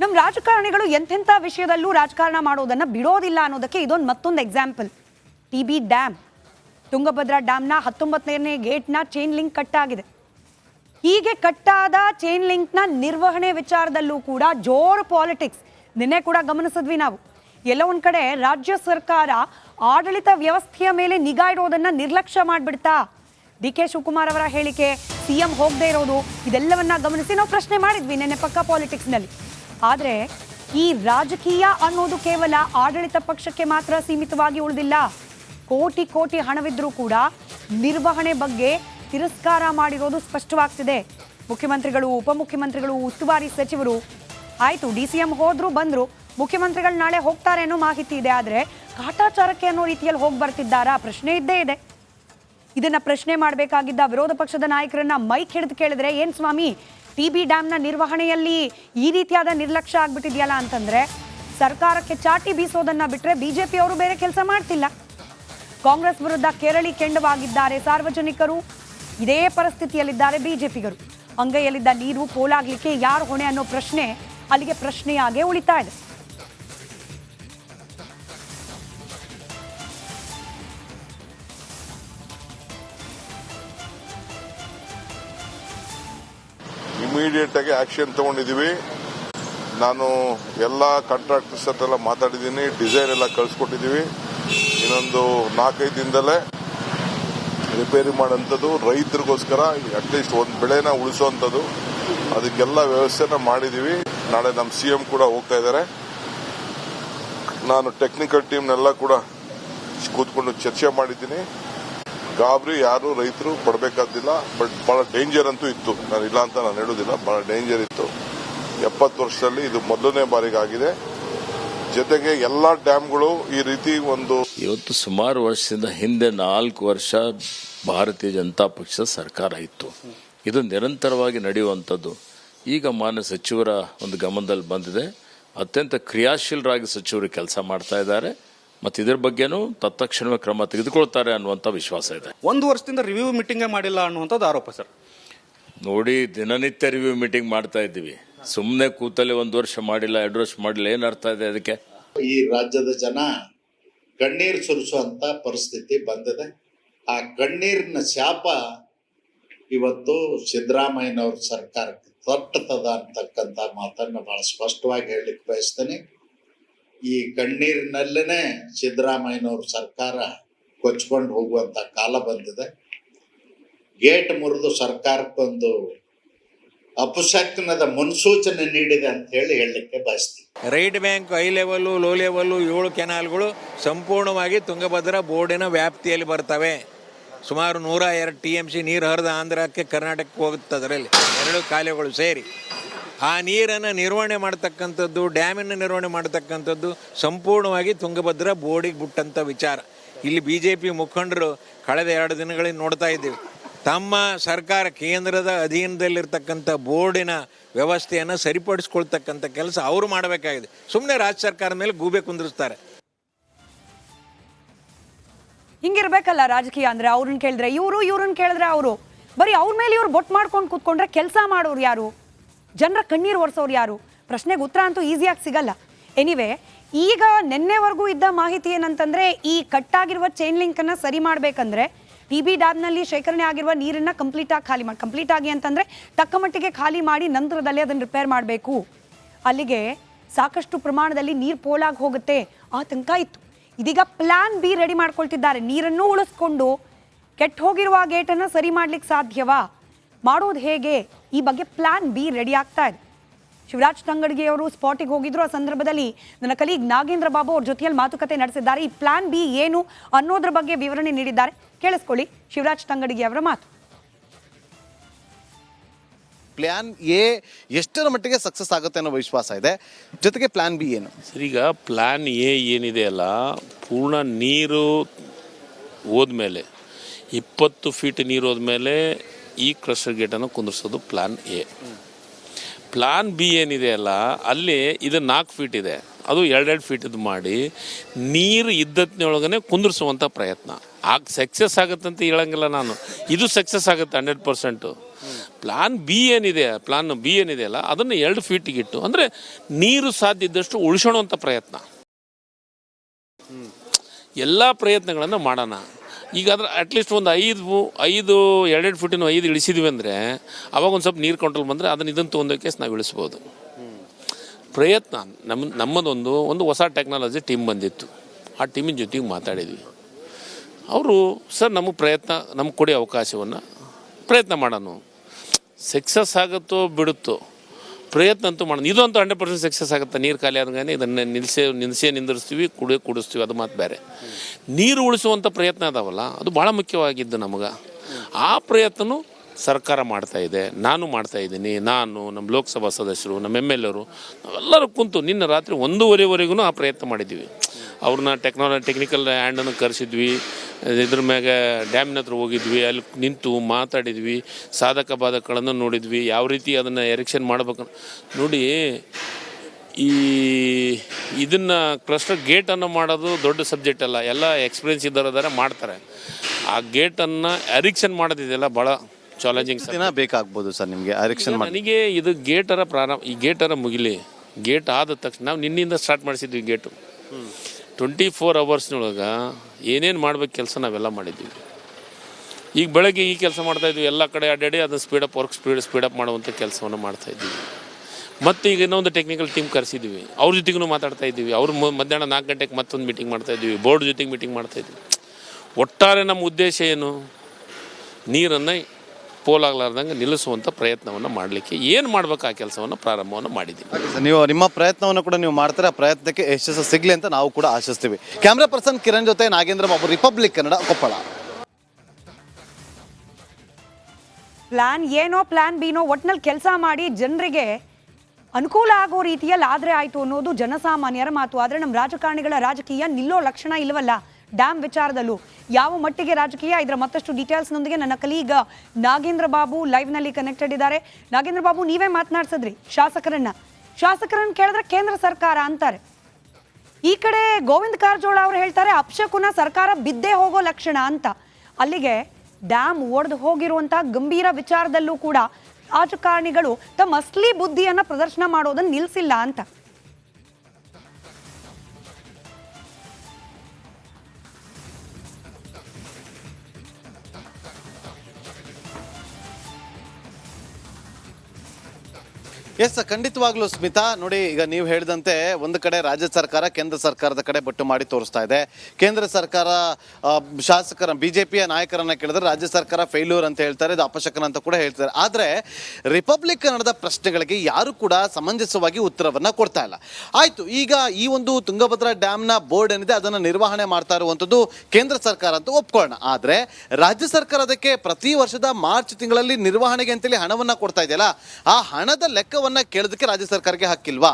ನಮ್ಮ ರಾಜಕಾರಣಿಗಳು ಎಂತೆಂಥ ವಿಷಯದಲ್ಲೂ ರಾಜಕಾರಣ ಮಾಡೋದನ್ನು ಬಿಡೋದಿಲ್ಲ ಅನ್ನೋದಕ್ಕೆ ಇದೊಂದು ಮತ್ತೊಂದು example T B dam Tungabhadra ಡ್ಯಾಮ್ನ ಹತ್ತೊಂಬತ್ತನೇ ಗೇಟ್ನ ಚೈನ್ ಲಿಂಕ್ ಕಟ್ಟಾಗಿದೆ ಹೀಗೆ ಕಟ್ಟಾದ ಚೈನ್ ಲಿಂಕ್ನ ನಿರ್ವಹಣೆ ವಿಚಾರದಲ್ಲೂ ಕೂಡ ಜೋರು ಪಾಲಿಟಿಕ್ಸ್ ನಿನ್ನೆ ಕೂಡ ಗಮನಿಸಿದ್ವಿ ನಾವು. ಎಲ್ಲ ಒಂದು ಕಡೆ ರಾಜ್ಯ ಸರ್ಕಾರ ಆಡಳಿತ ವ್ಯವಸ್ಥೆಯ ಮೇಲೆ ನಿಗಾ ಇಡೋದನ್ನು ನಿರ್ಲಕ್ಷ್ಯ ಮಾಡಿಬಿಡ್ತಾ. ಡಿ ಕೆ ಶಿವಕುಮಾರ್ ಅವರ ಹೇಳಿಕೆ, ಸಿ ಎಂ ಹೋಗದೆ ಇರೋದು, ಇದೆಲ್ಲವನ್ನ ಗಮನಿಸಿ ನಾವು ಪ್ರಶ್ನೆ ಮಾಡಿದ್ವಿ ನಿನ್ನೆ ಪಕ್ಕ ಪಾಲಿಟಿಕ್ಸ್ನಲ್ಲಿ ಆದರೆ ಈ ರಾಜಕೀಯ ಅನ್ನೋದು ಕೇವಲ ಆಡಳಿತ ಪಕ್ಷಕ್ಕೆ ಮಾತ್ರ ಸೀಮಿತವಾಗಿ ಉಳಿದಿಲ್ಲ. ಕೋಟಿ ಕೋಟಿ ಹಣವಿದ್ರೂ ಕೂಡ ನಿರ್ವಹಣೆ ಬಗ್ಗೆ ತಿರಸ್ಕಾರ ಮಾಡಿರೋದು ಸ್ಪಷ್ಟವಾಗ್ತಿದೆ. ಮುಖ್ಯಮಂತ್ರಿಗಳು, ಉಪಮುಖ್ಯಮಂತ್ರಿಗಳು, ಉಸ್ತುವಾರಿ ಸಚಿವರು, ಆಯಿತು, ಡಿ ಸಿ ಎಂ ಹೋದ್ರು ಬಂದ್ರು, ಮುಖ್ಯಮಂತ್ರಿಗಳು ನಾಳೆ ಹೋಗ್ತಾರೆ ಅನ್ನೋ ಮಾಹಿತಿ ಇದೆ, ಆದ್ರೆ ಕಾಟಾಚಾರಕ್ಕೆ ಅನ್ನೋ ರೀತಿಯಲ್ಲಿ ಹೋಗಿ ಬರ್ತಿದ್ದಾರಾ? ಪ್ರಶ್ನೆ ಇದ್ದೇ ಇದೆ. ಇದನ್ನ ಪ್ರಶ್ನೆ ಮಾಡಬೇಕಾಗಿದ್ದ ವಿರೋಧ ಪಕ್ಷದ ನಾಯಕರನ್ನ ಮೈಕ್ ಹಿಡಿದು ಕೇಳಿದ್ರೆ ಏನ್ ಸ್ವಾಮಿ ಟಿ ಬಿ ಡ್ಯಾಮ್ನ ನಿರ್ವಹಣೆಯಲ್ಲಿ ಈ ರೀತಿಯಾದ ನಿರ್ಲಕ್ಷ್ಯ ಆಗ್ಬಿಟ್ಟಿದೆಯಲ್ಲ ಅಂತಂದ್ರೆ ಸರ್ಕಾರಕ್ಕೆ ಚಾಟಿ ಬೀಸೋದನ್ನ ಬಿಟ್ರೆ ಬಿಜೆಪಿ ಅವರು ಬೇರೆ ಕೆಲಸ ಮಾಡ್ತಿಲ್ಲ. ಕಾಂಗ್ರೆಸ್ ವಿರುದ್ಧ ಕೆರಳಿ ಕೆಂಡವಾಗಿದ್ದಾರೆ ಸಾರ್ವಜನಿಕರು. ಇದೇ ಪರಿಸ್ಥಿತಿಯಲ್ಲಿದ್ದಾರೆ ಬಿಜೆಪಿಗರು ಅಂಗೈಯಲ್ಲಿದ್ದ ನೀರು ಪೋಲಾಗ್ಲಿಕ್ಕೆ ಯಾರು ಹೊಣೆ ಅನ್ನೋ ಪ್ರಶ್ನೆ ಅಲ್ಲಿಗೆ ಪ್ರಶ್ನೆಯಾಗೇ ಉಳಿತಾ ಇದೆ. ಇಮಿಡಿಯೇಟ್ ಆಗಿ ಆಕ್ಷನ್ ತಗೊಂಡಿದೀವಿ. ನಾನು ಎಲ್ಲ ಕಾಂಟ್ರಾಕ್ಟರ್ಸ್ ಹತ್ರ ಎಲ್ಲ ಮಾತಾಡಿದ್ದೀನಿ ಡಿಸೈನ್ ಎಲ್ಲ ಕಳಿಸ್ಕೊಟ್ಟಿದ್ದೀವಿ ಇನ್ನೊಂದು ನಾಲ್ಕೈದು ದಿನದಲ್ಲೇ ರಿಪೇರಿ ಮಾಡೋಂಥದ್ದು ರೈತರಿಗೋಸ್ಕರ ಅಟ್ಲೀಸ್ಟ್ ಒಂದು ಬೆಳೆನ ಉಳಿಸುವಂಥದ್ದು. ಅದಕ್ಕೆಲ್ಲ ವ್ಯವಸ್ಥೆನ ಮಾಡಿದ್ದೀವಿ ನಾಳೆ ನಮ್ಮ ಸಿ ಎಂ ಕೂಡ ಹೋಗ್ತಾ ಇದ್ದಾರೆ ನಾನು ಟೆಕ್ನಿಕಲ್ ಟೀಮ್ನೆಲ್ಲ ಕೂಡ ಕೂತ್ಕೊಂಡು ಚರ್ಚೆ ಮಾಡಿದ್ದೀನಿ. ಗಾಬರಿ ಯಾರು ರೈತರು ಪಡಬೇಕಾದಿಲ್ಲ ಬಟ್ ಬಹಳ ಡೇಂಜರ್ ಅಂತೂ ಇತ್ತು. ನಾನು ಇಲ್ಲ ಅಂತ ನಾನು ಹೇಳುದಿಲ್ಲ, ಬಹಳ ಡೇಂಜರ್ ಇತ್ತು. ಎಪ್ಪತ್ತು ವರ್ಷದಲ್ಲಿ ಇದು ಮೊದಲನೇ ಬಾರಿಗೆ ಆಗಿದೆ ಜೊತೆಗೆ ಎಲ್ಲಾ ಡ್ಯಾಮ್ಗಳು ಈ ರೀತಿ ಒಂದು ಇವತ್ತು ಸುಮಾರು ವರ್ಷದಿಂದ ಹಿಂದೆ ನಾಲ್ಕು ವರ್ಷ ಭಾರತೀಯ ಜನತಾ ಪಕ್ಷದ ಸರ್ಕಾರ ಇತ್ತು. ಇದು ನಿರಂತರವಾಗಿ ನಡೆಯುವಂಥದ್ದು. ಈಗ ಮಾನ್ಯ ಸಚಿವರ ಒಂದು ಗಮನದಲ್ಲಿ ಬಂದಿದೆ. ಅತ್ಯಂತ ಕ್ರಿಯಾಶೀಲರಾಗಿ ಸಚಿವರು ಕೆಲಸ ಮಾಡ್ತಾ ಇದ್ದಾರೆ. ಮತ್ತು ಇದ್ರ ಬಗ್ಗೆನೂ ತತ್ಕ್ಷಣವೇ ಕ್ರಮ ತೆಗೆದುಕೊಳ್ತಾರೆ ಅನ್ನುವಂಥ ವಿಶ್ವಾಸ ಇದೆ. ಒಂದು ವರ್ಷದಿಂದ ರಿವ್ಯೂ ಮೀಟಿಂಗೇ ಮಾಡಿಲ್ಲ ಅನ್ನುವಂಥದ್ದು ಆರೋಪ ಸರ್ ನೋಡಿ ದಿನನಿತ್ಯ ರಿವ್ಯೂ ಮೀಟಿಂಗ್ ಮಾಡ್ತಾ ಇದ್ದೀವಿ. ಸುಮ್ಮನೆ ಕೂತಲ್ಲಿ ಒಂದು ವರ್ಷ ಮಾಡಿಲ್ಲ ಎರಡು ವರ್ಷ ಮಾಡಿಲ್ಲ ಏನು ಅರ್ಥ ಇದೆ ಅದಕ್ಕೆ? ಈ ರಾಜ್ಯದ ಜನ ಕಣ್ಣೀರು ಸುರಿಸುವಂತ ಪರಿಸ್ಥಿತಿ ಬಂದಿದೆ. ಆ ಕಣ್ಣೀರಿನ ಶಾಪ ಇವತ್ತು ಸಿದ್ದರಾಮಯ್ಯನವ್ರ ಸರ್ಕಾರಕ್ಕೆ ತಟ್ಟತದ ಅಂತಕ್ಕಂಥ ಮಾತನ್ನು ಬಹಳ ಸ್ಪಷ್ಟವಾಗಿ ಹೇಳಲಿಕ್ಕೆ ಬಯಸ್ತೇನೆ. ಈ ಕಣ್ಣೀರಿನಲ್ಲೇನೆ ಸಿದ್ದರಾಮಯ್ಯನವ್ರ ಸರ್ಕಾರ ಕೊಚ್ಕೊಂಡು ಹೋಗುವಂತ ಕಾಲ ಬಂದಿದೆ. ಗೇಟ್ ಮುರಿದು ಸರ್ಕಾರಕ್ಕೊಂದು ಅಪಶಕ್ತನದ ಮುನ್ಸೂಚನೆ ನೀಡಿದೆ ಅಂತ ಹೇಳಿ ಹೇಳಲಿಕ್ಕೆ ಬಯಸ್ತೀನಿ. Right bank, high level, low level ಏಳು ಕೆನಾಲ್ಗಳು ಸಂಪೂರ್ಣವಾಗಿ ತುಂಗಭದ್ರಾ ಬೋರ್ಡಿನ ವ್ಯಾಪ್ತಿಯಲ್ಲಿ ಬರ್ತವೆ. ಸುಮಾರು ನೂರ ಎರಡು ಟಿ ಎಂ ಸಿ ನೀರು ಹರಿದ ಆಂಧ್ರಕ್ಕೆ ಕರ್ನಾಟಕಕ್ಕೆ ಹೋಗುತ್ತೆ ಅದರಲ್ಲಿ ಎರಡು ಕಾಲುಗಳು ಸೇರಿ. ಆ ನೀರನ್ನು ನಿರ್ವಹಣೆ ಮಾಡ್ತಕ್ಕಂಥದ್ದು, ಡ್ಯಾಮನ್ನು ನಿರ್ವಹಣೆ ಮಾಡ್ತಕ್ಕಂಥದ್ದು ಸಂಪೂರ್ಣವಾಗಿ ತುಂಗಭದ್ರಾ ಬೋರ್ಡಿಗೆ ಬಿಟ್ಟಂಥ ವಿಚಾರ. ಇಲ್ಲಿ ಬಿ ಜೆ ಪಿ ಮುಖಂಡರು ಕಳೆದ ಎರಡು ದಿನಗಳಿಂದ ನೋಡ್ತಾ ಇದ್ದೀವಿ. ತಮ್ಮ ಸರ್ಕಾರ ಕೇಂದ್ರದ ಅಧೀನದಲ್ಲಿರ್ತಕ್ಕಂಥ ಬೋರ್ಡಿನ ವ್ಯವಸ್ಥೆಯನ್ನು ಸರಿಪಡಿಸ್ಕೊಳ್ತಕ್ಕಂಥ ಕೆಲಸ ಅವರು ಮಾಡಬೇಕಾಗಿದೆ. ಸುಮ್ಮನೆ ರಾಜ್ಯ ಸರ್ಕಾರದ ಮೇಲೆ ಗೂಬೆ ಕುಂದಿರಿಸ್ತಾರೆ. ಹಿಂಗಿರ್ಬೇಕಲ್ಲ ರಾಜಕೀಯ ಅಂದ್ರೆ ಅವ್ರನ್ನ ಕೇಳಿದ್ರೆ ಇವರು ಇವ್ರನ್ನ ಕೇಳಿದ್ರೆ ಅವರು. ಬರೀ ಅವ್ರ ಮೇಲೆ ಇವ್ರು ಬೊಟ್ ಮಾಡ್ಕೊಂಡು ಕೂತ್ಕೊಂಡ್ರೆ ಕೆಲಸ ಮಾಡೋರು ಯಾರು? ಜನರ ಕಣ್ಣೀರು ಒರೆಸೋರು ಯಾರು? ಪ್ರಶ್ನೆಗೆ ಉತ್ತರ ಅಂತೂ ಈಸಿಯಾಗಿ ಸಿಗಲ್ಲ. ಎನಿವೆ ಈಗ ನಿನ್ನೆವರೆಗೂ ಇದ್ದ ಮಾಹಿತಿ ಏನಂತಂದ್ರೆ, ಈ ಕಟ್ಟಾಗಿರುವ ಚೈನ್ ಲಿಂಕ್ ಅನ್ನ ಸರಿ ಮಾಡಬೇಕಂದ್ರೆ ಟಿ ಬಿ ಡ್ಯಾಮ್ನಲ್ಲಿ ಶೇಖರಣೆ ಆಗಿರುವ ನೀರನ್ನು ಕಂಪ್ಲೀಟ್ ಆಗಿ ಖಾಲಿ ಮಾಡಿ ಕಂಪ್ಲೀಟ್ ಆಗಿ ಅಂತಂದ್ರೆ, ತಕ್ಕ ಮಟ್ಟಿಗೆ ಖಾಲಿ ಮಾಡಿ ನಂತರದಲ್ಲಿ ಅದನ್ನು ರಿಪೇರ್ ಮಾಡಬೇಕು. ಅಲ್ಲಿಗೆ ಸಾಕಷ್ಟು ಪ್ರಮಾಣದಲ್ಲಿ ನೀರು ಪೋಲಾಗಿ ಹೋಗುತ್ತೆ. ಆತಂಕ ಇತ್ತು. ಇದೀಗ ಪ್ಲಾನ್ ಬಿ ರೆಡಿ ಮಾಡ್ಕೊಳ್ತಿದ್ದಾರೆ. ನೀರನ್ನು ಉಳಿಸ್ಕೊಂಡು ಕೆಟ್ಟ ಹೋಗಿರುವ ಗೇಟನ್ನು ಸರಿ ಮಾಡ್ಲಿಕ್ಕೆ ಸಾಧ್ಯವಾ? ಮಾಡೋದು ಹೇಗೆ? ಈ ಬಗ್ಗೆ ಪ್ಲಾನ್ ಬಿ ರೆಡಿ ಆಗ್ತಾ ಇದೆ. ಶಿವರಾಜ್ ತಂಗಡಿಗೆ ಅವರು ಸ್ಪಾಟಿಗೆ ಹೋಗಿದ್ರು. ಆ ಸಂದರ್ಭದಲ್ಲಿ ನನ್ನ ಕಲೀಗ್ ನಾಗೇಂದ್ರ ಬಾಬು ಅವ್ರ ಜೊತೆಯಲ್ಲಿ ಮಾತುಕತೆ ನಡೆಸಿದ್ದಾರೆ. ಈ ಪ್ಲಾನ್ ಬಿ ಏನು ಅನ್ನೋದ್ರ ಬಗ್ಗೆ ವಿವರಣೆ ನೀಡಿದ್ದಾರೆ. ಕೇಳಿಸ್ಕೊಳ್ಳಿ ಶಿವರಾಜ್ ತಂಗಡಗಿ ಅವರ ಮಾತು. ಪ್ಲ್ಯಾನ್ ಎ ಎಷ್ಟರ ಮಟ್ಟಿಗೆ ಸಕ್ಸಸ್ ಆಗುತ್ತೆ ಅನ್ನೋ ವಿಶ್ವಾಸ ಇದೆ. ಜೊತೆಗೆ ಪ್ಲ್ಯಾನ್ ಬಿ ಏನು? ಸರ್ ಈಗ ಪ್ಲ್ಯಾನ್ ಎ ಏನಿದೆ ಅಲ್ಲ ಪೂರ್ಣ ನೀರು ಹೋದ್ಮೇಲೆ ಇಪ್ಪತ್ತು ಫೀಟ್ ನೀರು ಹೋದ್ಮೇಲೆ ಈ ಕ್ರಷರ್ ಗೇಟನ್ನು ಕುಂದಿರ್ಸೋದು ಪ್ಲ್ಯಾನ್ ಎ ಪ್ಲಾನ್ ಬಿ ಏನಿದೆ ಅಲ್ಲ, ಅಲ್ಲಿ ಇದು ನಾಲ್ಕು ಫೀಟ್ ಇದೆ. ಅದು ಎರಡೆರಡು ಫೀಟ್ ಇದು ಮಾಡಿ ನೀರು ಇದ್ದತ್ನೊಳಗನೆ ಕುಂದಿರ್ಸುವಂಥ ಪ್ರಯತ್ನ. ಆಗ ಸಕ್ಸಸ್ ಆಗುತ್ತಂತ ಹೇಳಂಗಿಲ್ಲ ನಾನು. ಇದು ಸಕ್ಸಸ್ ಆಗುತ್ತೆ ಹಂಡ್ರೆಡ್ ಪರ್ಸೆಂಟು ಪ್ಲಾನ್ ಬಿ ಏನಿದೆ ಪ್ಲಾನ್ ಬಿ ಏನಿದೆ ಅಲ್ಲ, ಅದನ್ನು ಎರಡು ಫೀಟಿಗೆ ಇಟ್ಟು, ಅಂದರೆ ನೀರು ಸಾಧ್ಯ ಇದ್ದಷ್ಟು ಉಳಿಸೋಣ ಪ್ರಯತ್ನ. ಎಲ್ಲ ಪ್ರಯತ್ನಗಳನ್ನು ಮಾಡೋಣ. ಈಗ ಅದ್ರ ಅಟ್ಲೀಸ್ಟ್ ಒಂದು ಐದು ಐದು, ಎರಡೆರಡು ಫೀಟಿನ ಐದು ಇಳಿಸಿದ್ವಿ ಅಂದರೆ ಅವಾಗ ಒಂದು ಸ್ವಲ್ಪ ನೀರು ಕಂಟ್ರೋಲ್ ಬಂದರೆ ಅದನ್ನು ಇದನ್ನು ತೊಗೊಂಡೋಕೆ ನಾವು ಇಳಿಸ್ಬೋದು. ಪ್ರಯತ್ನ ನಮ್ಮ ನಮ್ಮದೊಂದು, ಒಂದು ಹೊಸ ಟೆಕ್ನಾಲಜಿ ಟೀಮ್ ಬಂದಿತ್ತು. ಆ ಟೀಮಿನ ಜೊತೆಗೆ ಮಾತಾಡಿದ್ವಿ. ಅವರು, ಸರ್, ನಮಗೆ ಪ್ರಯತ್ನ, ನಮ್ಗೆ ಕೊಡಿ ಅವಕಾಶವನ್ನು, ಪ್ರಯತ್ನ ಮಾಡೋಣ. ಸಕ್ಸಸ್ ಆಗುತ್ತೋ ಬಿಡುತ್ತೋ ಪ್ರಯತ್ನ ಅಂತೂ ಮಾಡೋಣ. ಇದು ಅಂತೂ ಹಂಡ್ರೆಡ್ ಪರ್ಸೆಂಟ್ ಸಕ್ಸಸ್ ಆಗುತ್ತೆ. ನೀರು ಖಾಲಿ ಆದಂಗೆ ಇದನ್ನು ನಿಲ್ಲಿಸೇ ನಿಲ್ಲಿಸೇ ನಿಂದಿರಿಸ್ತೀವಿ ಕುಡಿ ಕುಡಿಸ್ತೀವಿ, ಅದು ಮಾತು ಬೇರೆ. ನೀರು ಉಳಿಸುವಂಥ ಪ್ರಯತ್ನ ಅದಾವಲ್ಲ, ಅದು ಭಾಳ ಮುಖ್ಯವಾಗಿದ್ದು ನಮಗೆ. ಆ ಪ್ರಯತ್ನವೂ ಸರ್ಕಾರ ಮಾಡ್ತಾ ಇದೆ, ನಾನು ಮಾಡ್ತಾ ಇದ್ದೀನಿ, ನಾನು ನಮ್ಮ ಲೋಕಸಭಾ ಸದಸ್ಯರು ನಮ್ಮ ಎಂ ಎಲ್ ಎರು, ನಾವೆಲ್ಲರೂ ಕುಂತು ನಿನ್ನೆ ರಾತ್ರಿ ಒಂದೂವರೆವರೆಗೂ ಆ ಪ್ರಯತ್ನ ಮಾಡಿದ್ದೀವಿ. ಅವ್ರನ್ನ ಟೆಕ್ನಾಲಜಿ ಟೆಕ್ನಿಕಲ್ ಹ್ಯಾಂಡನ್ನು ಕರೆಸಿದ್ವಿ. ಇದ್ರ ಮ್ಯಾಗ ಡ್ಯಾಮ್ನ ಹತ್ರ ಹೋಗಿದ್ವಿ ಅಲ್ಲಿ ನಿಂತು ಮಾತಾಡಿದ್ವಿ ಸಾಧಕ ಬಾಧಕಗಳನ್ನು ನೋಡಿದ್ವಿ ಯಾವ ರೀತಿ ಅದನ್ನು ಎರೆಕ್ಷನ್ ಮಾಡ್ಬೇಕು ನೋಡಿ ಈ ಇದನ್ನು ಕ್ಲಸ್ಟರ್ ಗೇಟನ್ನು ಮಾಡೋದು ದೊಡ್ಡ ಸಬ್ಜೆಕ್ಟ್ ಅಲ್ಲ ಎಲ್ಲ ಎಕ್ಸ್ಪೀರಿಯನ್ಸ್ ಇದ್ದಾರೆ ಮಾಡ್ತಾರೆ. ಆ ಗೇಟನ್ನು ಎರಿಕ್ಷನ್ ಮಾಡೋದಿದೆಯಲ್ಲ ಭಾಳ ಚಾಲೆಂಜಿಂಗ್ ದಿನ ಬೇಕಾಗ್ಬೋದು ಸರ್ ನಿಮಗೆ ಅರಿಕ್ಷನ್ ಮಾಡಿ ನನಗೆ ಇದು ಗೇಟರ ಪ್ರಾರಂಭ ಈ ಗೇಟರ ಮುಗಿಲಿ. ಗೇಟ್ ಆದ ತಕ್ಷಣ ನಾವು ನಿನ್ನಿಂದ ಸ್ಟಾರ್ಟ್ ಮಾಡಿಸಿದ್ವಿ ಗೇಟು ಟ್ವೆಂಟಿ ಫೋರ್ ಅವರ್ಸ್ನೊಳಗೆ ಏನೇನು ಮಾಡ್ಬೇಕು ಕೆಲಸ ನಾವೆಲ್ಲ ಮಾಡಿದ್ದೀವಿ. ಈಗ ಬೆಳಗ್ಗೆ ಈ ಕೆಲಸ ಮಾಡ್ತಾ ಇದ್ವಿ, ಎಲ್ಲ ಕಡೆ ಅಡ್ಡಾಡಿ ಅದನ್ನು ಸ್ಪೀಡಪ್ ವರ್ಕ್ ಸ್ಪೀಡ್ ಸ್ಪೀಡಪ್ ಮಾಡುವಂಥ ಕೆಲಸವನ್ನು ಮಾಡ್ತಾ ಇದ್ವಿ ಮತ್ತು ಈಗ ಇನ್ನೊಂದು ಟೆಕ್ನಿಕಲ್ ಟೀಮ್ ಕರೆಸಿದ್ವಿ, ಅವ್ರ ಜೊತೆಗೂ ಮಾತಾಡ್ತಾ ಇದ್ದೀವಿ, ಅವ್ರು ಮಧ್ಯಾಹ್ನ ನಾಲ್ಕು ಗಂಟೆಗೆ ಮತ್ತೊಂದು ಮೀಟಿಂಗ್ ಮಾಡ್ತಾ ಇದ್ವಿ ಬೋರ್ಡ್ ಜೊತೆಗೆ ಮೀಟಿಂಗ್ ಮಾಡ್ತಾ ಇದ್ವಿ ಒಟ್ಟಾರೆ ನಮ್ಮ ಉದ್ದೇಶ ಏನು? ನೀರನ್ನು ಪೋಲಾಗಲಾರ್ದಂಗೆ ನಿಲ್ಲಿಸುವಂಥ ಪ್ರಯತ್ನವನ್ನು ಮಾಡಲಿಕ್ಕೆ ಏನು ಮಾಡಬೇಕು ಆ ಕೆಲಸವನ್ನು ಪ್ರಾರಂಭವನ್ನು ಮಾಡಿದ್ದೀವಿ. ಸರ್, ನೀವು ನಿಮ್ಮ ಪ್ರಯತ್ನವನ್ನು ಕೂಡ ನೀವು ಮಾಡ್ತಾರೆ? ಆ ಪ್ರಯತ್ನಕ್ಕೆ ಯಶಸ್ಸು ಸಿಗಲಿ ಅಂತ ನಾವು ಕೂಡ ಆಶಿಸ್ತೀವಿ. ಕ್ಯಾಮ್ರಾ ಪರ್ಸನ್ ಕಿರಣ್ ಜೊತೆ ನಾಗೇಂದ್ರ ಬಾಬು ರಿಪಬ್ಲಿಕ್ ಕನ್ನಡ ಕೊಪ್ಪಳ. ಪ್ಲಾನ್ ಏನೋ ಪ್ಲಾನ್ ಬಿನೋ ಒಟ್ನಲ್ಲಿ ಕೆಲಸ ಮಾಡಿ ಜನರಿಗೆ ಅನುಕೂಲ ಆಗೋ ರೀತಿಯಲ್ಲಿ ಆದರೆ ಆಯಿತು ಅನ್ನೋದು ಜನಸಾಮಾನ್ಯರ ಮಾತು. ಆದರೆ ನಮ್ಮ ರಾಜಕಾರಣಿಗಳ ರಾಜಕೀಯ ನಿಲ್ಲೋ ಲಕ್ಷಣ ಇಲ್ವಲ್ಲ? ಡ್ಯಾಮ್ ವಿಚಾರದಲ್ಲೂ ಯಾವ ಮಟ್ಟಿಗೆ ರಾಜಕೀಯ, ಇದರ ಮತ್ತಷ್ಟು ಡೀಟೇಲ್ಸ್ನೊಂದಿಗೆ ನನ್ನ ಕಲೀಗ ನಾಗೇಂದ್ರ ಬಾಬು ಲೈವ್ನಲ್ಲಿ ಕನೆಕ್ಟೆಡ್ ಇದ್ದಾರೆ. ನಾಗೇಂದ್ರ ಬಾಬು, ನೀವೇ ಮಾತನಾಡ್ಸಿದ್ರಿ, ಶಾಸಕರನ್ನ. ಶಾಸಕರನ್ನ ಕೇಳಿದ್ರೆ ಕೇಂದ್ರ ಸರ್ಕಾರ ಅಂತಾರೆ. ಈ ಕಡೆ ಗೋವಿಂದ ಕಾರಜೋಳ ಅವರು ಹೇಳ್ತಾರೆ, ಅಪ್ಶಕುನ ಸರ್ಕಾರ ಬಿದ್ದೇ ಹೋಗೋ ಲಕ್ಷಣ ಅಂತ. ಅಲ್ಲಿಗೆ ಡ್ಯಾಮ್ ಒಡೆದು ಹೋಗಿರುವಂತಹ ಗಂಭೀರ ವಿಚಾರದಲ್ಲೂ ಕೂಡ ರಾಜಕಾರಣಿಗಳು ತಮ್ಮ ಅಸ್ಲಿ ಬುದ್ಧಿಯನ್ನ ಪ್ರದರ್ಶನ ಮಾಡೋದನ್ನು ನಿಲ್ಲಿಸಿಲ್ಲ ಅಂತ. ಎಸ್ ಖಂಡಿತವಾಗ್ಲೂ ಸ್ಮಿತಾ, ನೋಡಿ, ಈಗ ನೀವು ಹೇಳಿದಂತೆ ಒಂದು ಕಡೆ ರಾಜ್ಯ ಸರ್ಕಾರ, ಕೇಂದ್ರ ಸರ್ಕಾರದ ಕಡೆ ಬಟ್ಟು ಮಾಡಿ ತೋರಿಸ್ತಾ ಇದೆ. ಕೇಂದ್ರ ಸರ್ಕಾರ ಶಾಸಕರ, ಬಿಜೆಪಿಯ ನಾಯಕರನ್ನ ಕೇಳಿದ್ರೆ ರಾಜ್ಯ ಸರ್ಕಾರ ಫೇಲ್ಯೂರ್ ಅಂತ ಹೇಳ್ತಾರೆ, ಇದು ಅಪಶಕನ ಅಂತ ಕೂಡ ಹೇಳ್ತಾರೆ. ಆದ್ರೆ ರಿಪಬ್ಲಿಕ್ ಕನ್ನಡದ ಪ್ರಶ್ನೆಗಳಿಗೆ ಯಾರು ಕೂಡ ಸಮಂಜಸವಾಗಿ ಉತ್ತರವನ್ನ ಕೊಡ್ತಾ ಇಲ್ಲ. ಆಯ್ತು, ಈಗ ಈ ಒಂದು ತುಂಗಭದ್ರಾ ಡ್ಯಾಮ್ನ ಬೋರ್ಡ್ ಏನಿದೆ, ಅದನ್ನ ನಿರ್ವಹಣೆ ಮಾಡ್ತಾ ಇರುವಂತದ್ದು ಕೇಂದ್ರ ಸರ್ಕಾರ ಅಂತ ಒಪ್ಕೊಳ್ಳೋಣ. ಆದ್ರೆ, ರಾಜ್ಯ ಸರ್ಕಾರ ಅದಕ್ಕೆ ಪ್ರತಿ ವರ್ಷದ ಮಾರ್ಚ್ ತಿಂಗಳಲ್ಲಿ ನಿರ್ವಹಣೆಗೆ ಅಂತೇಳಿ ಹಣವನ್ನ ಕೊಡ್ತಾ ಇದೆಯಲ್ಲ, ಆ ಹಣದ ಲೆಕ್ಕವನ್ನ ಕೇಳೋದಕ್ಕೆ ರಾಜ್ಯ ಸರ್ಕಾರಕ್ಕೆ ಹಕ್ಕಿಲ್ವಾ?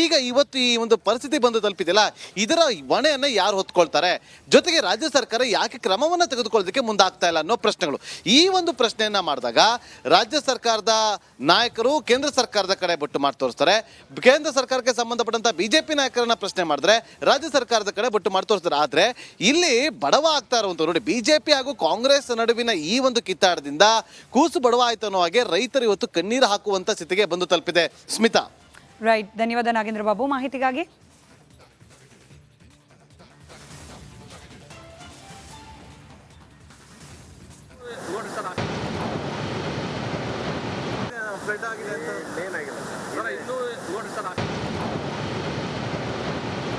ಈಗ ಇವತ್ತು ಈ ಒಂದು ಪರಿಸ್ಥಿತಿ ಬಂದು ತಲುಪಿದೆಯಲ್ಲ, ಇದರ ಹೊಣೆಯನ್ನ ಯಾರು ಹೊತ್ಕೊಳ್ತಾರೆ? ಜೊತೆಗೆ ರಾಜ್ಯ ಸರ್ಕಾರ ಯಾಕೆ ಕ್ರಮವನ್ನ ತೆಗೆದುಕೊಳ್ಳೋದಕ್ಕೆ ಮುಂದಾಗ್ತಾ ಇಲ್ಲ ಅನ್ನೋ ಪ್ರಶ್ನೆಗಳು. ಈ ಒಂದು ಪ್ರಶ್ನೆಯನ್ನ ಮಾಡಿದಾಗ ರಾಜ್ಯ ಸರ್ಕಾರದ ನಾಯಕರು ಕೇಂದ್ರ ಸರ್ಕಾರದ ಕಡೆ ಬಟ್ಟು ಮಾಡಿ ತೋರಿಸ್ತಾರೆ. ಕೇಂದ್ರ ಸರ್ಕಾರಕ್ಕೆ ಸಂಬಂಧಪಟ್ಟಂತ ಬಿಜೆಪಿ ನಾಯಕರನ್ನ ಪ್ರಶ್ನೆ ಮಾಡಿದ್ರೆ ರಾಜ್ಯ ಸರ್ಕಾರದ ಕಡೆ ಬಟ್ಟು ಮಾಡಿ ತೋರಿಸ್ತಾರೆ. ಆದ್ರೆ ಇಲ್ಲಿ ಬಡವ ಆಗ್ತಾ ಇರುವಂತ ನೋಡಿ ಬಿಜೆಪಿ ಹಾಗೂ ಕಾಂಗ್ರೆಸ್ ನಡುವಿನ ಈ ಒಂದು ಕಿತ್ತಾಟದಿಂದ ಕೂಸು ಬಡವ ಆಯ್ತು ಅನ್ನೋ ಹಾಗೆ ರೈತರು ಇವತ್ತು ಕಣ್ಣೀರು ಹಾಕುವಂತ ಸ್ಥಿತಿಗೆ ಬಂದು ತಲುಪಿದೆ ಸ್ಮಿತಾ ರೈಟ್ ಧನ್ಯವಾದ ನಾಗೇಂದ್ರ ಬಾಬು ಮಾಹಿತಿಗಾಗಿ ಆಗಿದೆ ಸರ್